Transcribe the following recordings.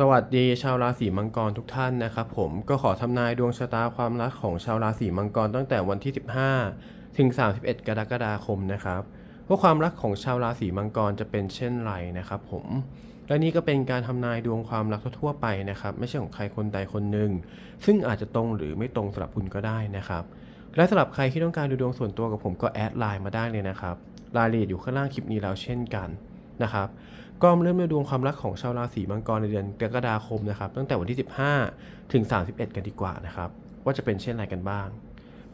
สวัสดีชาวราศีมังกรทุกท่านนะครับผมก็ขอทำนายดวงชะตาความรักของชาวราศีมังกรตั้งแต่วันที่ 15 ถึง 31 กรกฎาคมนะครับว่าความรักของชาวราศีมังกรจะเป็นเช่นไรนะครับผมและนี่ก็เป็นการทำนายดวงความรักทั่วไปนะครับ ไม่ใช่ของใครคนใดคนหนึ่ง ซึ่งอาจจะตรงหรือไม่ตรงสำหรับคุณก็ได้นะครับ และสำหรับใครที่ต้องการดูดวงส่วนตัวกับผมก็แอดไลน์มาได้เลยนะครับรายละเอียดอยู่ข้างล่างคลิปนี้แล้วเช่นกันนะครับ ก็เริ่มในดวงความรักของชาวราศีมังกรในเดือนกรกฎาคมนะครับ ตั้งแต่วันที่ 15 ถึง 31 กันดีกว่านะครับ ว่าจะเป็นเช่นไรกันบ้าง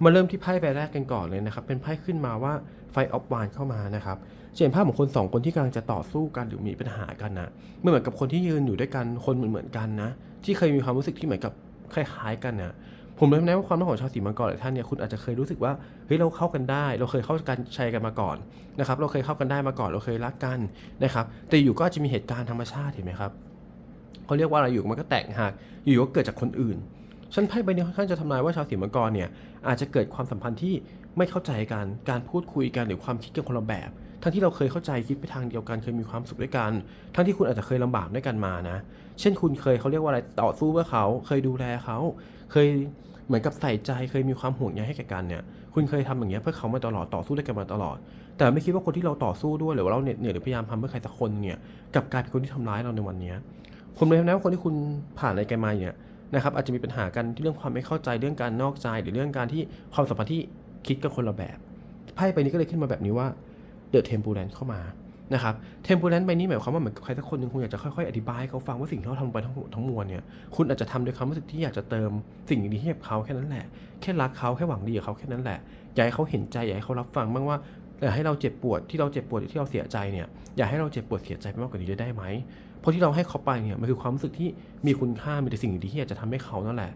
มาเริ่มที่ไพ่ใบแรกกันก่อนเลยนะครับ เป็นไพ่ขึ้นมาว่าไฟออฟวานเข้ามานะครับเห็นภาพของคนสองคนที่กำลังจะต่อสู้กันหรือมีปัญหากันนะเมื่อเหมือนกับคนที่ยืนอยู่ด้วยกันคนเหมือนเหมือนกันนะ ที่เคยมีความรู้สึกที่เหมือนกับคล้ายๆกันนะ ผมเลยแนะว่าความรักของชาวสีมังกรหลายท่านเนี่ยคุณอาจจะเคยรู้สึกว่าเฮ้ยเราเข้ากันได้ เราเคยเข้ากันชัยกันมาก่อนนะครับเราเคยเข้ากันได้มาก่อนเราเคยรักกันนะครับแต่อยู่ก็อาจจะมีเหตุการณ์ธรรมชาติเห็นไหมครับเขาเรียกว่าอะไรอยู่มันก็แตกหักอยู่ก็เกิดจากคนอื่นฉันไพ่ใบนี้ค่อนข้างจะทำนายว่าชาวสีมังกรเนี่ยอาจจะเกิดความสัมพันธ์ที่ไม่เข้าใจกันการพูดคุยกันหรือความคิดกันคนละแบบทั้งที่เราเคยเข้าใจคิดไปทางเดียวกันเคยมีความสุขด้วยกัน ทั้งที่คุณอาจจะเคยลำบากด้วยกันมานะ เช่นคุณเคยเขาเรียกว่าอะไรต่อสู้เพื่อเขา เคยดูแลเขา เคย เหมือนกับใส่ใจเคยมีความห่วงใยให้แก่กันเนี่ยคุณเคยทำอย่างเงี้ยเพื่อเขามาตลอดต่อสู้ด้วยกันมาตลอด แต่ไม่คิดว่าคนที่เราต่อสู้ด้วยหรือว่าเราเหน็ดเหนื่อยหรือพยายามทำเพื่อใครสักคนเนี่ยกลับกลายเป็นคนที่ทำร้ายเราในวันนี้ผมเลยนะว่าคนที่คุณผ่านอะไรกันมาเนี่ยนะครับอาจจะมีปัญหากันที่เรื่องความไม่เข้าใจเรื่องการนอกใจหรือเรื่องการที่ความสัมพันธ์ที่คิดกันคนละแบบไพ่ใบนี้ก็เลยขึ้นมาแบบนี้ว่าเดอะเทมปูแลนเข้ามา นะครับเทมปูแลนใบนี้หมายความว่าเหมือนกับใครสักคนหนึ่งคุณอยากจะค่อยๆอธิบายให้เขาฟังว่าสิ่งที่เขาทำไปทั้งหมดทั้งมวลเนี่ยคุณอาจจะทำด้วยความรู้สึกที่อยากจะเติมสิ่งดีๆให้กับเขาแค่นั้นแหละแค่รักเขาแค่หวังดีกับเขาแค่นั้นแหละอยากให้เขาเห็นใจอยากให้เขารับฟังบ้างว่าอยากให้เราเจ็บปวดที่เราเจ็บปวดที่เราเสียใจเนี่ยอยากให้เราเจ็บปวดเสียใจไปมากกว่านี้ได้ไหมเพราะที่เราให้เขาไปเนี่ยมันคือความรู้สึกที่มีคุณค่ามีแต่สิ่งดีๆที่อยากจะทำให้เขานั่นแหละ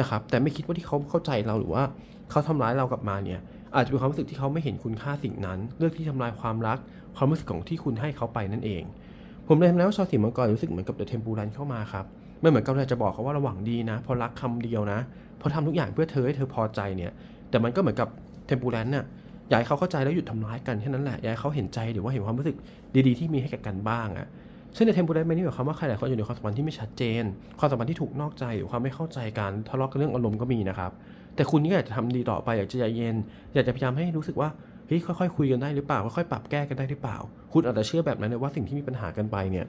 นะครับแต่ไม่คิดว่าที่เขาเข้าใจเราหรือว่าเขาทำร้ายเรากลับมาเนี่ย อาจจะเป็นความรู้สึกที่เขาไม่เห็นคุณค่าสิ่งนั้น เลือกที่ทำลายความรัก ความรู้สึกของที่คุณให้เขาไปนั่นเอง ผมเลยทำแล้วาชาวสีมังกรรู้สึกเหมือนกับเดอะเทมปูรันเข้ามาครับไม่เหมือนกับเราจะบอกเขาว่าระหว่างดีนะ พอรักคำเดียวนะ พอทำทุกอย่างเพื่อเธอให้เธอพอใจเนี่ย แต่มันก็เหมือนกับเทมปูรันน่ะอยากให้เขาเข้าใจแล้วหยุดทำร้ายกันแค่นั้นแหละอยากให้เขาเห็นใจหรือว่าเห็นความรู้สึกดีๆที่มีให้กันบ้างอะ ซึ่งในเทม p ู a ไม่ได้หมายความว่าใครหลายคนอยู่ในความสัมพันธ์ที่ไม่ชัดเจน ความสัมพันธ์ที่ถูกนอกใจหรือความไม่เข้าใจกันทะเลาะกันเรื่องอารมณ์ก็มีนะครับ แต่คุณก็อยากจะทำดีต่อไปอยากจะใจเย็น อยากจะพยายามให้รู้สึกว่าเฮ้ยค่อยๆคุยกันได้หรือเปล่าค่อยๆปรับแก้กันได้หรือเปล่า คุณอาจจะเชื่อแบบนั้นเลยว่าสิ่งที่มีปัญหากันไปเนี่ย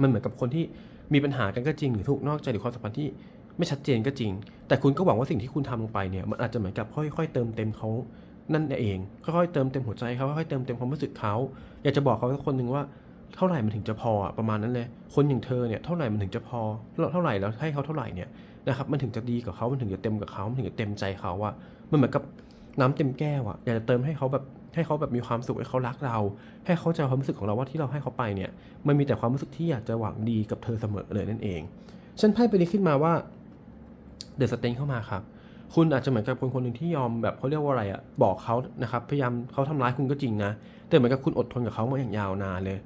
มันเหมือนกับคนที่มีปัญหากันก็จริงหรือถูกนอกใจหรือความสัมพันธ์ที่ไม่ชัดเจนก็จริง แต่คุณก็หวังว่าสิ่งที่คุณทำลงไปเนี่ยมันอาจจะเหมือนกับค่อย ๆ เติมเต็มเขานั่นเองค่อยๆเติมเต็มหัวใจเขาค่อยๆเติมเต็มความรู้สึกเขาอยากจะบอกเขาสักคนหนึ่งว่า เท่าไหร่มันถึงจะพอประมาณนั้นเลย คนอย่างเธอเนี่ยเท่าไหร่มันถึงจะพอเท่าไหร่แล้วให้เขาเท่าไหร่เนี่ยนะครับมันถึงจะดีกับเขามันถึงจะเต็มกับเขามันถึงจะเต็มใจเขาอะมันเหมือนกับน้ำเต็มแก้วอะอยากจะเติมให้เขาแบบให้เขาแบบมีความสุขให้เขารักเรา ให้เขาใจความรู้สึกของเราว่าที่เราให้เขาไปเนี่ย มันมีแต่ความรู้สึกที่อยากจะหวังดีกับเธอเสมอเลยนั่นเอง ฉันไพ่ไปนี้ขึ้นมาว่าเดอะสเตนเข้ามาครับ คุณอาจจะเหมือนกับคนคนหนึ่งที่ยอมแบบเขาเรียกว่าอะไรอะบอกเขานะครับ พยายามเขาทำร้ายคุณก็จริงนะ แต่เหมือนกับคุณอดทนกับเขามาอย่างยาวนานเลย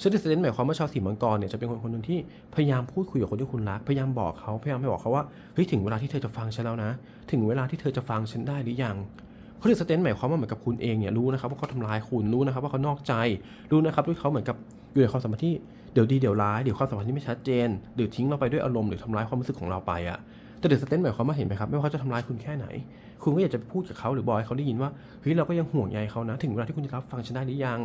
เซติเซนหมายความว่าชาวสีมังกรเนี่ยจะเป็นคนคนหนึ่งที่พยายามพูดคุยกับคนที่คุณรัก พยายามบอกเขาพยายามให้บอกเขาว่าเฮ้ยถึงเวลาที่เธอจะฟังฉันแล้วนะ ถึงเวลาที่เธอจะฟังฉันได้หรือยังเพราะเดอะสเตนหมายความว่าเหมือนกับคุณเองเนี่ยรู้นะครับว่าเขาทำร้ายคุณรู้นะครับว่าเขานอกใจรู้นะครับว่าเขาเหมือนกับอยู่ในความสัมพันธ์ที่เดี๋ยวดีเดี๋ยวร้ายเดี๋ยวความสัมพันธ์ที่ไม่ชัดเจนหรือทิ้งเราไปด้วยอารมณ์หรือทำร้ายความรู้สึกของเราไปอะ แต่เดอะสเตนหมายความว่าเห็นไหมครับไม่ว่าเขาจะทำร้ายคุณแค่ไหน คุณก็อยากจะพูดกับเขาหรือบอกให้เขาได้ยินว่าเฮ้ยเราก็ยังห่วงใยเขานะ ถึงเวลาที่คุณจะรับฟังฉันได้หรือยัง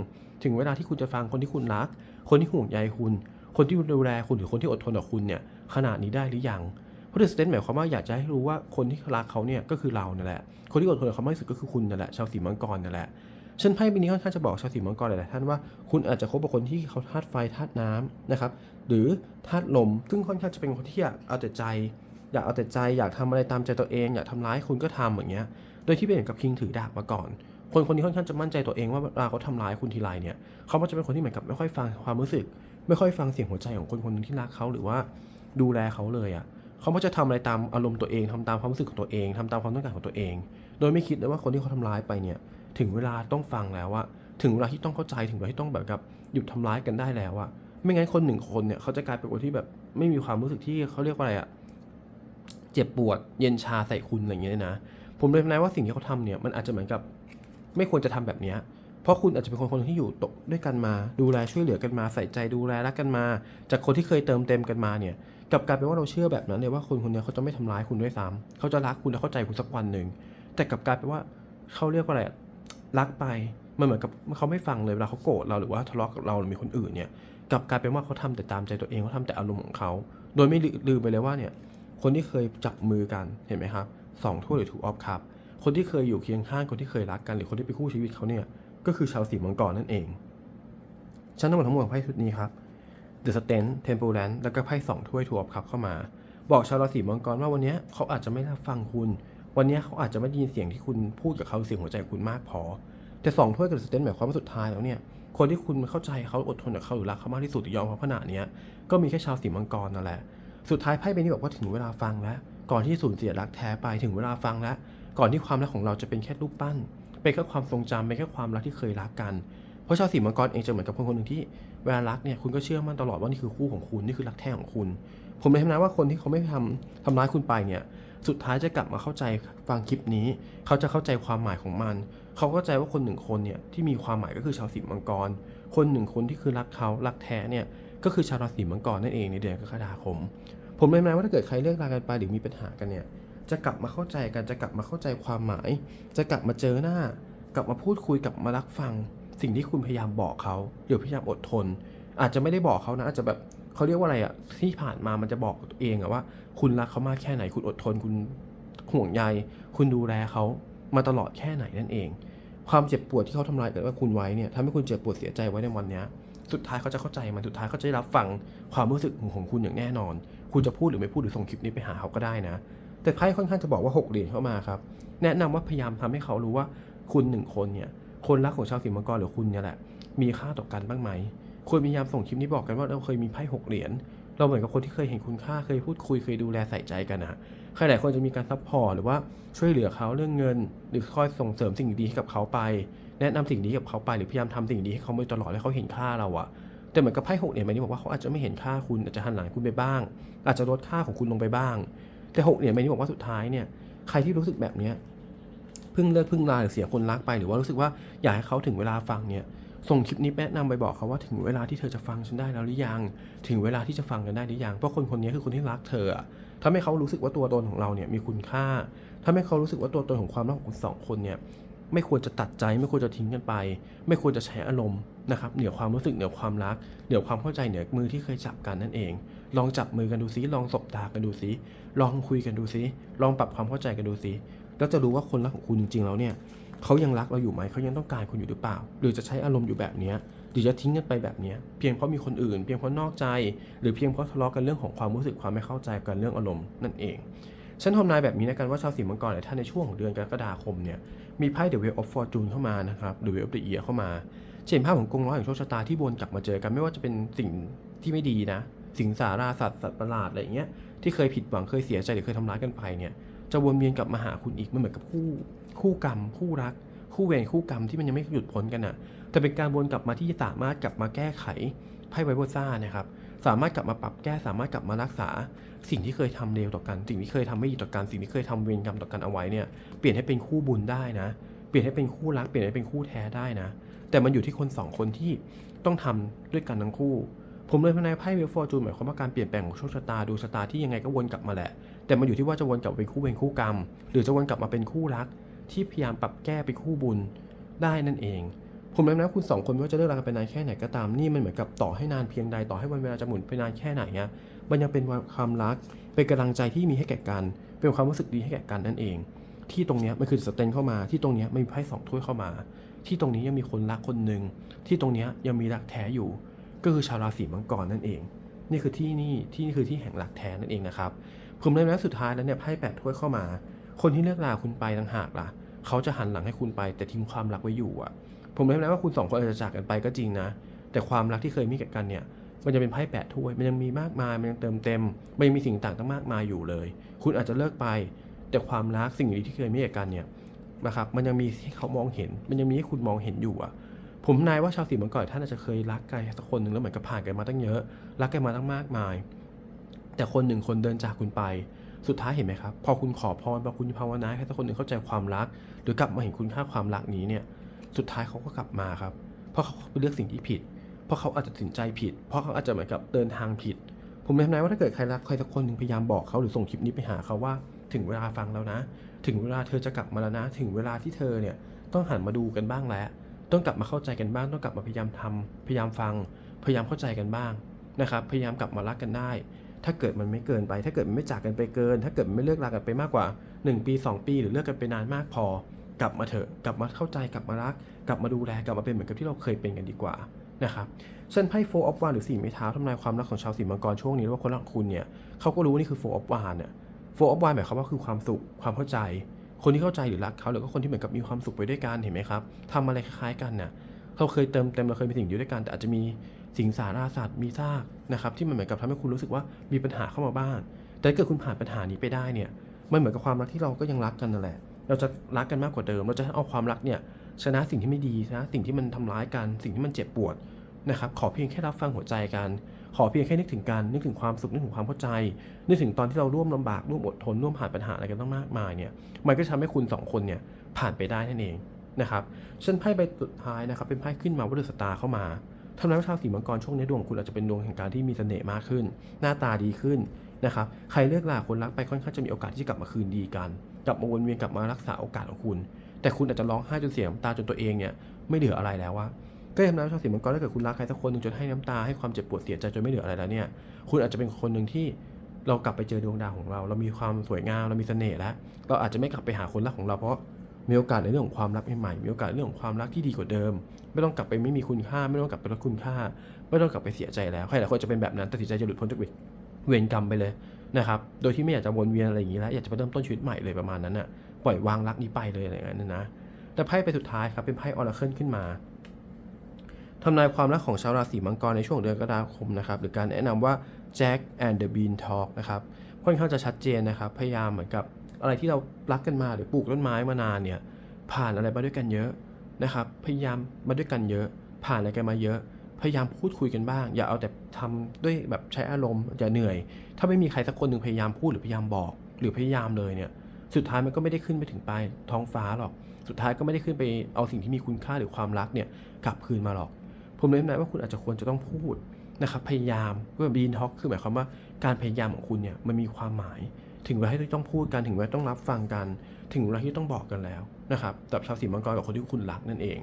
ถึงเวลาที่คุณจะฟังคนที่คุณรัก คนที่ห่วงใยคุณ คนที่ดูแลคุณหรือคนที่อดทนกับคุณเนี่ยขนาดนี้ได้หรือยังเพราะเดอะสเตนหมายความว่าอยากจะให้รู้ว่าคนที่รักเขาเนี่ยก็คือเรานั่นแหละ คนที่อดทนกับเขามากที่สุดก็คือคุณนั่นแหละชาวสีมังกรนั่นแหละฉันไพ่ใบนี้ค่อนข้างจะบอกชาวสีมังกรหลายท่านว่าคุณอาจจะคบกับคนที่เขาธาตุไฟธาตุน้ำนะครับหรือธาตุลมซึ่งค่อนข้างจะเป็นคนที่เอาแต่ใจ อยากเอาแต่ใจอยากทำอะไรตามใจตัวเอง อยากทำร้ายคุณก็ทำอย่างเงี้ย โดยที่เป็นเหมือนกับคิงถือดาบมาก่อน คนคนนี้ค่อนข้างจะมั่นใจตัวเองว่าเวลาเขาทำร้ายคุณทีไรเนี่ยเขามักจะเป็นคนที่เหมือนกับไม่ค่อยฟังความรู้สึก ไม่ค่อยฟังเสียงหัวใจของคนคนหนึงที่รักเขาหรือว่าดูแลเขาเลยอะ่ะเขามักจะทำอะไรตามอารมณ์ตัวเองทำตามความรู้สึกของตัวเองทำตามความต้องการของตัวเอง โดยไม่คิดเลยว่าคนที่เขาทำร้ายไปเนี่ย ถึงเวลาต้องฟังแล้วว่าถึงเวลาที่ต้องเข้าใจถึงเวลาที่ต้องแบบกับหยุดทำร้ายกันได้แล้วอะไม่งั้นคนหนึ่งคนเนี่ยเขาจะกลายเป็นคนที่แบบไม่มีความรู้สึกที่เขาเรียกว่าอะไรอะ เจ็บปวด เย็นชาใส่คุณอะไรอย่างเงี้ยนะ ผมเลยนายว่าสิ่งที่เขาทำเนี่ยมันอาจจะเหมือนกับไม่ควรจะทำแบบนี้เพราะคุณอาจจะเป็นคนคนที่อยู่ตกด้วยกันมา ดูแลช่วยเหลือกันมาใส่ใจดูแลรักกันมา จากคนที่เคยเติมเต็มกันมาเนี่ยกลับกลายเป็นว่าเราเชื่อแบบนั้นเลยว่าคนคนนี้เขาจะไม่ทำร้ายคุณด้วยซ้ำเขาจะรักคุณและเข้าใจคุณสักวันหนึ่งแต่กลับกลายเป็นว่าเขาเรียกว่าอะไรรักไปมันเหมือนกับเขาไม่ฟังเลยเวลาเขาโกรธเราหรือว่าทะเลาะกับเราหรือมีคนอื่นเนี่ยกลับกลายเป็นว่าเขาทำแต่ตามใจตัวเองเขาทำแต่อารมณ์ของเขา โดยไม่ลืมไปเลยว่าเนี่ย คนที่เคยจับมือกันเห็นไหมครับสองถ้วยหรือทูออฟคัพคนที่เคยอยู่เคียงข้างคนที่เคยรักกันหรือคนที่เป็นคู่ชีวิตเขาเนี่ยก็คือชาวสีมังกรนั่นเองฉันทั้งหมดทั้งมวลของไพ่ชุดนี้ครับ The Stand Temperance แล้วก็ไพ่สองถ้วยทูออฟคัพเข้ามา บอกชาวราศีมังกรว่าวันนี้เขาอาจจะไม่รับฟังคุณ วันนี้เขาอาจจะไม่ได้ยินเสียงที่คุณพูดกับเขาเสียงหัวใจของคุณมากพอ แต่สองถ้วยกับ The Stand หมายความว่าสุดท้ายแล้วเนี่ยคนที่คุณเข้าใจเขาอดทนกับเขาหรือรักเขามากที่สุดยอมเขาขนาดนี้ก็มีแค่ชาวสีมังกรนั่นแหละ สุดท้ายไพ่ใบนี้บอกว่าถึงเวลาฟังแล้ว ก่อนที่สูญเสียรักแท้ไปถึงเวลาฟังแล้ว ก่อนที่ความรักของเราจะเป็นแค่รูปปั้น เป็นแค่ความทรงจำเป็นแค่ความรักที่เคยรักกัน เพราะชาวสีมังกรเองจะเหมือนกับคนคนหนึ่งที่เวลารักเนี่ยคุณก็เชื่อมั่นตลอดว่านี่คือคู่ของคุณนี่คือรักแท้ของคุณ ผมเลยทำนายว่าคนที่เขาไม่ทำทำร้ายคุณไปเนี่ยสุดท้ายจะกลับมาเข้าใจฟังคลิปนี้ เขาจะเข้าใจความหมายของมัน เขาเข้าใจว่าคนหนึ่งคนเนี่ยที่มีความหมายก็คือชาวสีมังกร คนหนึ่งคนที่คือรักเขารักแท้เนี่ย ก็คือชาวราศีมังกรนั่นเองในเดือนกรกฎาคม ผมเลยม้ว่าถ้าเกิดใครเลิกรากันไปหรือมีปัญหากันเนี่ยจะกลับมาเข้าใจกันจะกลับมาเข้าใจความหมาย จะกลับมาเจอหน้า กลับมาพูดคุยกลับมารับฟัง สิ่งที่คุณพยายามบอกเขาหรือพยายามอดทน อาจจะไม่ได้บอกเขานะอาจจะแบบเขาเรียกว่าอะไรอะที่ผ่านมามันจะบอกตัวเองอะว่า คุณรักเขามากแค่ไหนคุณอดทนคุณห่วงใยคุณดูแลเขามาตลอดแค่ไหนนั่นเอง ความเจ็บปวดที่เขาทำลายเกิดว่าคุณไว้เนี่ยทำให้คุณเจ็บปวดเสียใจไว้ในวันนี้ สุดท้ายเขาจะเข้าใจมันสุดท้ายเขาจะได้รับฟังความรู้สึกของคุณอย่างแน่นอน คุณจะพูดหรือไม่พูดหรือส่งคลิปนี้ไปหาเขาก็ได้นะ แต่ไพ่ค่อนข้างจะบอกว่า 6 เหรียญเข้ามาครับ แนะนำว่าพยายามทำให้เขารู้ว่าคุณหนึ่งคนเนี่ย คนรักของชาวสิงมังกรหรือคุณเนี่ยแหละ มีค่าต่อกันบ้างไหมควรพยายามส่งคลิปนี้บอกกันว่าเราเคยมีไพ่หกเหรียญ เราเหมือนกับคนที่เคยเห็นคุณค่าเคยพูดคุยเคยดูแลใส่ใจกันนะ ใครหลายคนจะมีการซัพพอร์ตหรือว่าช่วยเหลือเขาเรื่องเงิน หรือคอยส่งเสริมสิ่งดีให้กับเขาไป แนะนำสิ่งดีกับเขาไปหรือพยายามทำสิ่งดีให้เขามาตลอดให้เขาเห็นค่าเราอะแต่เหมือนกับไพ่หกเหรียญใบนี้บอกว่าเขาอาจจะไม่เห็นค่าคุณอาจจะหันหลังคุณไปบ้าง อาจจะลดค่าของคุณลงไปบ้าง แต่หกเหรียญใบนี้บอกว่าสุดท้ายเนี่ยใครที่รู้สึกแบบเนี้ยพิ่งเลิกพิ่งลาหรือเสียคนรักไปหรือว่ารู้สึกว่าอยากให้เขาถึงเวลาฟังเนี่ยส่งคลิปนี้แนะนำไปบอกเขาว่าถึงเวลาที่เธอจะฟังฉันได้แล้วหรือยัง ถึงเวลาที่จะฟังกันได้หรือยังเพราะคนคนนี้คือคนที่รักเธอ ทำให้เขารู้สึกว่าตัวตนของเราเนี่ยมีคุณค่าทำให้เขารู้สึกว่าตัวตนของความรักของคุณสองคนเนี่ยไม่ควรจะตัดใจไม่ควรจะทิ้งกันไป ไม่ควรจะใช้อารมณ์นะครับเหนือความรู้สึกเหนือความรักเหนือความเข้าใจเหนือมือที่เคยจับกันนั่นเอง ลองจับมือกันดูซิลองสบตากันดูซิลองคุยกันดูซิลองปรับความเข้าใจกันดูซิแล้วจะรู้ว่าคนรักของคุณจริงๆแล้วเนี่ยเขายังรักเราอยู่ไหมเขายังต้องการคุณอยู่หรือเปล่า หรือจะใช้อารมณ์อยู่แบบเนี้ย หรือจะทิ้งกันไปแบบนี้เพียงเพราะมีคนอื่น เพียงเพราะนอกใจ หรือเพียงเพราะทะเลาะกันเรื่องของความรู้สึกความไม่เข้าใจกันเรื่องอารมณ์นั่นเองฉันทำนายแบบนี้นะกันว่าชาวสีมังกรหลายท่านในช่วงของเดือนกรกฎาคมเนี่ยมีไพ่ The Wheel of Fortune เข้ามานะครับ The Wheel of the Year เข้ามาเช่นภาพของกงล้อแห่งโชคชะตาที่วนกลับมาเจอกันไม่ว่าจะเป็นสิ่งที่ไม่ดีนะ สิ่งสาราสัตว์สัตว์ประหลาดอะไรเงี้ยที่เคยผิดหวังเคยเสียใจหรือเคยทำร้ายกันไปเนี่ยจะวนเวียนกลับมาหาคุณอีกมันเหมือนกับคู่ คู่กรรม คู่รัก คู่เวรคู่กรรมที่มันยังไม่หยุดพ้นกันอะ แต่เป็นการวนกลับมาที่สามารถกลับมาแก้ไขไพ่ไวโบซ่านะครับ สามารถกลับมาปรับแก้สามารถกลับมารักษา สิ่งที่เคยทำเลวต่อกัน สิ่งที่เคยทำไม่ดีต่อกันสิ่งที่เคยทำเวรกรรมต่อกันเอาไว้เนี่ยเปลี่ยนให้เป็นคู่บุญได้นะ เปลี่ยนให้เป็นคู่รักเปลี่ยนให้เป็นคู่แท้ได้นะ แต่มันอยู่ที่คนสองคนที่ต้องทำด้วยกันทั้งคู่ ผมเลยพนายไพ่เวลฟอร์จูนหมายความว่าการเปลี่ยนแปลงของโชคชะตาดูชะตาที่ยังไงก็วนกลับมาแหละ แต่มันอยู่ที่ว่าจะวนกลับเป็นคู่เวรคู่กรรม หรือจะวนกลับมาเป็นคู่รัก ที่พยายามปรับแก้เป็นคู่บุญได้นั่นเอง ผมเลยนะคุณสองคนไม่ว่าจะเลิกรากันไปนานแค่ไหนก็ตามนี่มันเหมือนกับต่อให้นานเพียงใดต่อให้วันเวลาจะหมุนไปนานแค่ไหนเนี่ยมันยังเป็นความรักเป็นกำลังใจที่มีให้แก่กัน เป็นความรู้สึกดีให้แก่กันนั่นเอง ที่ตรงนี้มันคือสเตนเข้ามาที่ตรงนี้ไม่มีไพ่สองถ้วยเข้ามา ที่ตรงนี้ยังมีคนรักคนหนึ่งที่ตรงนี้ยยังมีรักแท้อยู่ ก็คือชาวราศีมังกรนั่นเอง นี่คือที่นี่ที่นี่คือที่แห่งรักแท้นั่นเองนะครับผมเลยนะสุดท้ายแล้วเนี่ยไพ่แปดถ้วยเข้ามา คนที่เลิกลาคุณไปต่างหากล่ะ เขาจะหันหลังให้คุณไปแต่ทิ้งความรักไว้อยู่อะ ผมเลยนะว่าคุณสองคนอาจจะจากกันไปก็จริงนะ แต่ความรักที่เคยมีกันเนี่ย มันจะเป็นไพ่แปดถ้วย มันยังมีมากมาย มันยังเติมเต็ม มันยังมีสิ่งต่างตั้งมากมายอยู่เลย คุณอาจจะเลิกไป แต่ความรักสิ่งดีที่เคยมีกันเนี่ยนะครับ มันยังมีให้เขามองเห็น มันยังมีให้คุณมองเห็นอยู่อะผมนายว่าชาวสีมังกรท่านอาจจะเคยรักใครสักคนหนึ่งแล้วเหมือนกับผ่านกันมาตั้งเยอะ รักกันมาตั้งมากมาย แต่คนหนึ่งคนเดินจากคุณไป สุดท้ายเห็นไหมครับ พอคุณขอพรพอคุณภาวนาให้สักคนหนึ่งเข้าใจความรัก หรือกลับมาเห็นคุณค่าความรักนี้เนี่ย สุดท้ายเขาก็กลับมาครับ เพราะเขาไปเลือกสิ่งที่ผิด เพราะเขาอาจจะตัดสินใจผิด เพราะเขาอาจจะเหมือนกับเดินทางผิด ผมเลยทำนายว่าถ้าเกิดใครรักใครสักคนหนึ่งพยายามบอกเขาหรือส่งคลิปนี้ไปหาเขาว่าถึงเวลาฟังแล้วนะ ถึงเวลาเธอจะกลับมาแล้วนะ ถึงเวลาที่เธอเนี่ยต้องหันมาดูกันบ้างแล้ว ต้องกลับมาเข้าใจกันบ้าง ต้องกลับมาพยายามทำพยายามฟัง พยายามเข้าใจกันบ้างนะครับ พยายามกลับมารักกันได้ ถ้าเกิดมันไม่เกินไป ถ้าเกิดมันไม่จากกันไปเกิน ถ้าเกิดมันไม่เลิกลากันไปมากกว่า 1 ปี 2 ปี หรือเลิกกันไปนานมากพอ กลับมาเถอะกลับมาเข้าใจกลับมารัก กลับมาดูแลกลับมาเป็นเหมือนกับที่เราเคยเป็นกันดีกว่านะครับเส้นไพ่โฟออฟวานหรือสี่ไม้เท้าทำนายความรักของชาวสีมังกรช่วงนี้ว่าคนรักของคุณเนี่ยเขาก็รู้ว่านี่คือโฟออฟวานเนี่ยโฟออฟวานหมายความว่าคือความสุขความเข้าใจ คนที่เข้าใจหรือรักเขาหรือก็คนที่เหมือนกับมีความสุขไปด้วยกันเห็นไหมครับทำอะไรคล้ายๆกันน่ะเราเคยเติมเต็มเราเคยมีสิ่งอยู่ด้วยกันแต่อาจจะมีสิ่งสาราสัตว์มีซากนะครับที่มันเหมือนกับทำให้คุณรู้สึกว่ามีปัญหาเข้ามาบ้างแต่เกิดคุณผ่านปัญหานี้ไปได้เนี่ยมันเหมือนกับความรักที่เราก็ยังรักกันนั่นแหละ เราจะรักกันมากกว่าเดิม เราจะเอาความรักเนี่ยชนะสิ่งที่ไม่ดีชนะสิ่งที่มันทำร้ายกัน สิ่งที่มันเจ็บปวดนะครับ ขอเพียงแค่รับฟังหัวใจกัน ขอเพียงแค่นึกถึงกันนึกถึงความสุขนึกถึงความเข้าใจ นึกถึงตอนที่เราร่วมลำบากร่วมอดทนร่วมผ่านปัญหาอะไรกันต้องมากมายเนี่ย มันก็จะทำให้คุณสองคนเนี่ยผ่านไปได้นั่นเองนะครับเช่นไพ่ใบสุดท้ายนะครับ เป็นไพ่ขึ้นมาว่าเดือสตาร์เข้ามาทำนายว่าชาวสีมังกรช่วงนี้ดวงของคุณอาจจะเป็นดวงแห่งการที่มีเสน่ห์มากขึ้น หน้าตาดีขึ้น นะครับใครเลิกลาคนรักไปค่อนข้างจะมีโอกาสที่จะกลับมาคืนดีกัน กลับมาวนเวียนกลับมารักษาโอกาสของคุณ แต่คุณอาจจะร้องไห้จนเสียน้ำตาจนตัวเองเนี่ยไม่เหลืออะไรแล้วว่าก็ทำนายว่าชาวสีมังกรถ้าเกิดคุณรักใครสักคนหนึ่งจนให้น้ำตาให้ความเจ็บปวดเสียใจจนไม่เหลืออะไรแล้วเนี่ยคุณอาจจะเป็นคนหนึ่งที่เรากลับไปเจอดวงดาวของเรา เรามีความสวยงามเรามีเสน่ห์แล้ว เราอาจจะไม่กลับไปหาคนรักของเราเพราะมีโอกาสในเรื่องของความรักใหม่ๆมีโอกาสเรื่องของความรักที่ดีกว่าเดิม ไม่ต้องกลับไปไม่มีคุณค่า ไม่ต้องกลับไปลดคุณค่า ไม่ต้องกลับไปเสียใจแล้วใครหลายคนจะเป็นแบบนั้นตัดสินใจจะหลุดพ้นจาก เวรกรรมไปเลยนะครับ โดยที่ไม่อยากจะวนเวียนอะไรอย่างนี้แล้ว อยากจะไปเริ่มต้นชีวิตใหม่เลยประมาณนั้นน่ะ ปล่อยวางรักนี้ไปเลยอะไรอย่างนั้นนะ แต่ไพ่ไปสุดท้ายครับเป็นไพ่ออราเคิลขึ้นมาทำนายความรักของชาวราศีมังกรในช่วงเดือนกรกฎาคมนะครับ หรือการแนะนำว่า Jack and the Bean Talk นะครับ ค่อนข้างจะชัดเจนนะครับ พยายามเหมือนกับอะไรที่เรารักกันมาหรือปลูกต้นไม้มานานเนี่ย ผ่านอะไรมาด้วยกันเยอะนะครับ พยายามมาด้วยกันเยอะ ผ่านอะไรกันมาเยอะ พยายามพูดคุยกันบ้าง อย่าเอาแต่ทำด้วยแบบใช้อารมณ์อย่าเหนื่อย ถ้าไม่มีใครสักคนหนึ่งพยายามพูดหรือพยายามบอก หรือพยายามเลยเนี่ย สุดท้ายมันก็ไม่ได้ขึ้นไปถึงปลายท้องฟ้าหรอก สุดท้ายก็ไม่ได้ขึ้นไปเอาสิ่งที่มีคุณค่าหรือความรักเนี่ยกลับคืนมาหรอก ผมเลยแนะนำว่าคุณอาจจะควรจะต้องพูดนะครับพยายามเพื่อบีนท็อกคือหมายความว่าการพยายามของคุณเนี่ยมันมีความหมาย ถึงเวลาที่ต้องพูดกันถึงเวลาต้องรับฟังกัน ถึงเวลาที่ต้องบอกกันแล้วนะครับสำหรับชาวสีมังกรกับคนที่คุณรักนั่นเอง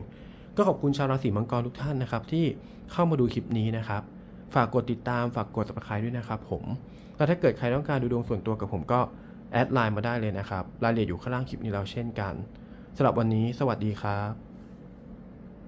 ก็ขอบคุณชาวราศีมังกรทุกท่านนะครับที่เข้ามาดูคลิปนี้นะครับ ฝากกดติดตามฝากกดติดตามด้วยนะครับผมแล้วถ้าเกิดใครต้องการดูดวงส่วนตัวกับผมก็แอดไลน์มาได้เลยนะครับรายละเอียดอยู่ข้างล่างคลิปนี้แล้วเช่นกันสำหรับวันนี้สวัสดีครับ